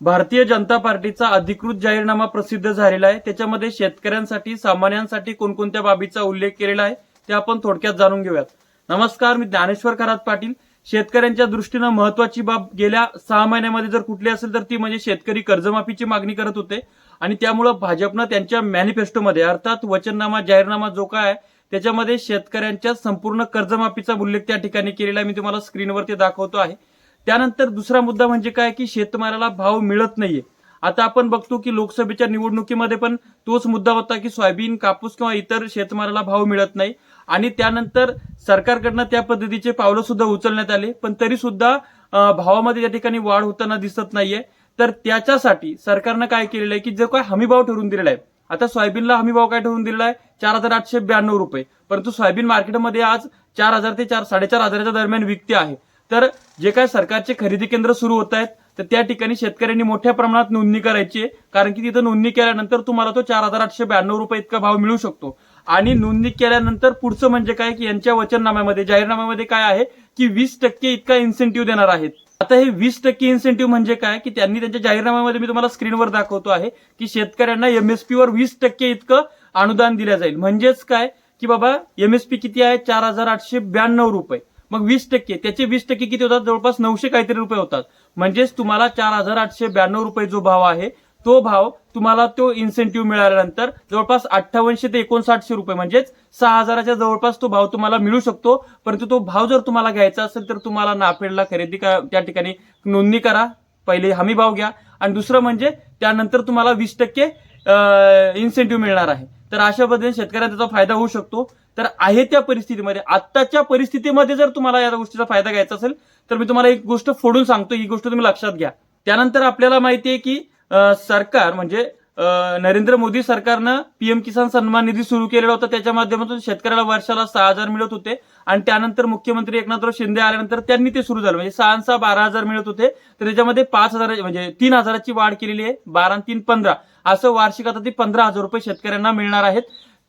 भारतीय जनता पार्टीचा अधिकृत जाहीरनामा प्रसिद्ध झालेला आहे. त्याच्यामध्ये शेतकऱ्यांसाठी सामान्यांसाठी कोणकोणत्या बाबीचा उल्लेख केलेला आहे ते आपण थोडक्यात जाणून घेऊयात. नमस्कार मी ज्ञानेश्वर खरात पाटील. शेतकऱ्यांच्या दृष्टीनं महत्वाची बाब गेल्या सहा महिन्यामध्ये जर कुठली असेल तर ती म्हणजे शेतकरी कर्जमाफीची मागणी करत होते. आणि त्यामुळं भाजपनं त्यांच्या मॅनिफेस्टोमध्ये अर्थात वचननामा जाहीरनामा जो काय आहे त्याच्यामध्ये शेतकऱ्यांच्या संपूर्ण कर्जमाफीचा उल्लेख त्या ठिकाणी केलेला आहे. मी तुम्हाला स्क्रीनवरती दाखवतो आहे. त्यानंतर दुसरा मुद्दा म्हणजे काय की शेतमालाला भाव मिळत नाहीये. आता आपण बघतो की लोकसभेच्या निवडणुकीमध्ये पण तोच मुद्दा होता की सोयाबीन कापूस किंवा इतर शेतमालाला भाव मिळत नाही. आणि त्यानंतर सरकारकडनं त्या पद्धतीचे पावलं सुद्धा उचलण्यात आले पण तरी सुद्धा भावामध्ये या ठिकाणी वाढ होताना दिसत नाहीये. तर त्याच्यासाठी सरकारनं काय केलेलं आहे की जो काय हमीभाव ठरवून दिलेला आहे. आता सोयाबीनला हमीभाव काय ठरवून दिलेला आहे? चार हजार आठशे ब्याण्णव रुपये. परंतु सोयाबीन मार्केटमध्ये आज चार हजार ते चार साडेचार हजाराच्या दरम्यान विकते आहे. तर जे काय सरकारचे खरेदी केंद्र सुरू होत आहेत तर त्या ठिकाणी शेतकऱ्यांनी मोठ्या प्रमाणात नोंदणी करायची आहे. कारण की तिथं नोंदणी केल्यानंतर तुम्हाला तो चार हजार आठशे ब्याण्णव रुपये इतका भाव मिळू शकतो. आणि नोंदणी केल्यानंतर पुढचं म्हणजे काय की यांच्या वचननाम्यामध्ये जाहीरनाम्यामध्ये काय आहे की वीस टक्के इतका इन्सेंटिव्ह देणार आहेत. आता हे वीस टक्के इन्सेंटिव्ह म्हणजे काय की त्यांनी त्यांच्या जाहीरनाम्यामध्ये मी तुम्हाला स्क्रीनवर दाखवतो आहे की शेतकऱ्यांना एमएसपीवर वीस टक्के इतकं अनुदान दिलं जाईल. म्हणजेच काय की बाबा एमएसपी किती आहे? चार हजार आठशे ब्याण्णव रुपये. मग वीस टक्के. त्याचे वीस टक्के किती होतात? जवळपास नऊशे काहीतरी रुपये होतात. म्हणजेच तुम्हाला चार हजार आठशे ब्याण्णव रुपये जो भाव आहे तो भाव तुम्हाला तो इन्सेंटिव्ह मिळाल्यानंतर जवळपास अठ्ठावनशे ते एकोणसाठशे रुपये. म्हणजेच सहा हजाराच्या जवळपास तो भाव तुम्हाला मिळू शकतो. परंतु तो भाव जर तुम्हाला घ्यायचा असेल तर तुम्हाला नाफेडला खरेदी करा त्या ठिकाणी नोंदणी करा. पहिले हमी भाव घ्या. आणि दुसरं म्हणजे त्यानंतर तुम्हाला वीस टक्के इन्सेंटिव्ह मिळणार आहे. तर अशा पद्धतीने शेतकऱ्यांना त्याचा फायदा होऊ शकतो. तर आहे त्या परिस्थितीमध्ये आत्ताच्या परिस्थितीमध्ये जर तुम्हाला या गोष्टीचा फायदा घ्यायचा असेल तर मी तुम्हाला एक गोष्ट फोडून सांगतो. ही गोष्ट तुम्ही लक्षात घ्या. त्यानंतर आपल्याला माहिती आहे की सरकार म्हणजे नरेंद्र मोदी सरकारनं पीएम किसान सन्मान निधी सुरू केलेला होता. त्याच्या माध्यमातून शेतकऱ्याला वर्षाला सहा हजार मिळत होते. आणि त्यानंतर मुख्यमंत्री एकनाथराव शिंदे आल्यानंतर त्यांनी ते सुरू झालं. म्हणजे सहा सहा बारा हजार मिळत होते. तर त्याच्यामध्ये पाच हजार म्हणजे तीन हजाराची वाढ केलेली आहे. बारा आणि तीन पंधरा. असं वार्षिक आता ती पंधरा हजार रुपये शेतकऱ्यांना मिळणार आहेत.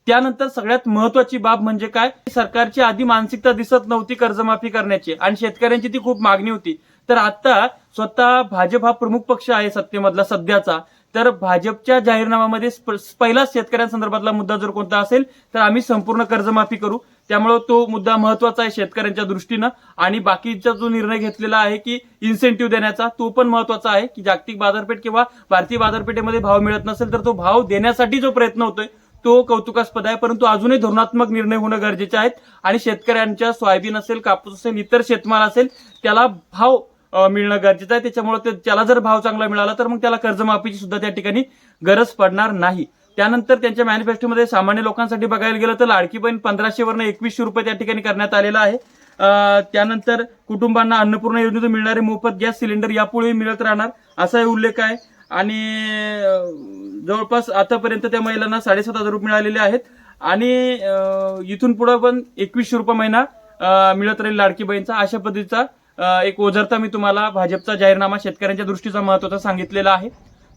त्यानंतर सगळ्यात महत्वाची बाब म्हणजे काय? सरकारची आधी मानसिकता दिसत नव्हती कर्जमाफी करण्याची. आणि शेतकऱ्यांची ती खूप मागणी होती. तर आता स्वतः भाजप हा प्रमुख पक्ष आहे सत्तेमधला सध्याचा. तर भाजपच्या जाहीरनाम्यामध्ये स्प- पहिलाच शेतकऱ्यांसंदर्भातला मुद्दा जर कोणता असेल तर आम्ही संपूर्ण कर्जमाफी करू. त्यामुळे तो मुद्दा महत्त्वाचा आहे शेतकऱ्यांच्या दृष्टीनं. आणि बाकीचा जो निर्णय घेतलेला आहे की इन्सेंटिव्ह देण्याचा तो पण महत्त्वाचा आहे की जागतिक बाजारपेठ किंवा भारतीय बाजारपेठेमध्ये भाव मिळत नसेल तर तो भाव देण्यासाठी जो प्रयत्न होतोय तो कौतुकास्पद आहे. परंतु अजूनही धोरणात्मक निर्णय होणं गरजेचे आहेत. आणि शेतकऱ्यांच्या सोयाबीन असेल कापूस असेल इतर शेतमाल असेल त्याला भाव मिळणं गरजेचं आहे. त्याच्यामुळे ते- त्याला जर भाव चांगला मिळाला तर मग त्याला कर्जमाफीची सुद्धा त्या ठिकाणी गरज पडणार नाही. त्यानंतर त्यांच्या मॅनिफेस्टोमध्ये सामान्य लोकांसाठी बघायला गेलं तर लाडकी बहीण पंधराशे वरनं एकवीसशे रुपये त्या ठिकाणी करण्यात आलेला आहे. त्यानंतर कुटुंबांना अन्नपूर्णा योजनेतून मिळणारे मोफत गॅस सिलेंडर यापुढेही मिळत राहणार असाही उल्लेख आहे. आणि जवळपास आतापर्यंत त्या महिलांना साडेसात हजार रुपये मिळालेले आहेत. आणि इथून पुढं पण एकवीसशे रुपये महिना मिळत राहील लाडकी बहीणचा अशा पद्धतीचा एक ओझरता मी तुम्हाला भाजपचा जाहीरनामा शेतकऱ्यांच्या दृष्टीचा महत्त्वाचा सांगितलेला आहे.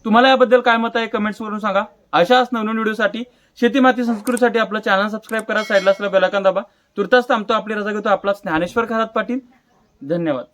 तुम्हाला याबद्दल काय मत आहे कमेंट्सवरून सांगा. अशाच नवनवीन व्हिडिओसाठी शेती माती संस्कृतीसाठी आपलं चॅनल सबस्क्राईब करा साईडला असलं बेलाकन दाबा. तुर्तास थांबतो आपली रजा घेतो आपला ज्ञानेश्वर खरात पाटील. धन्यवाद.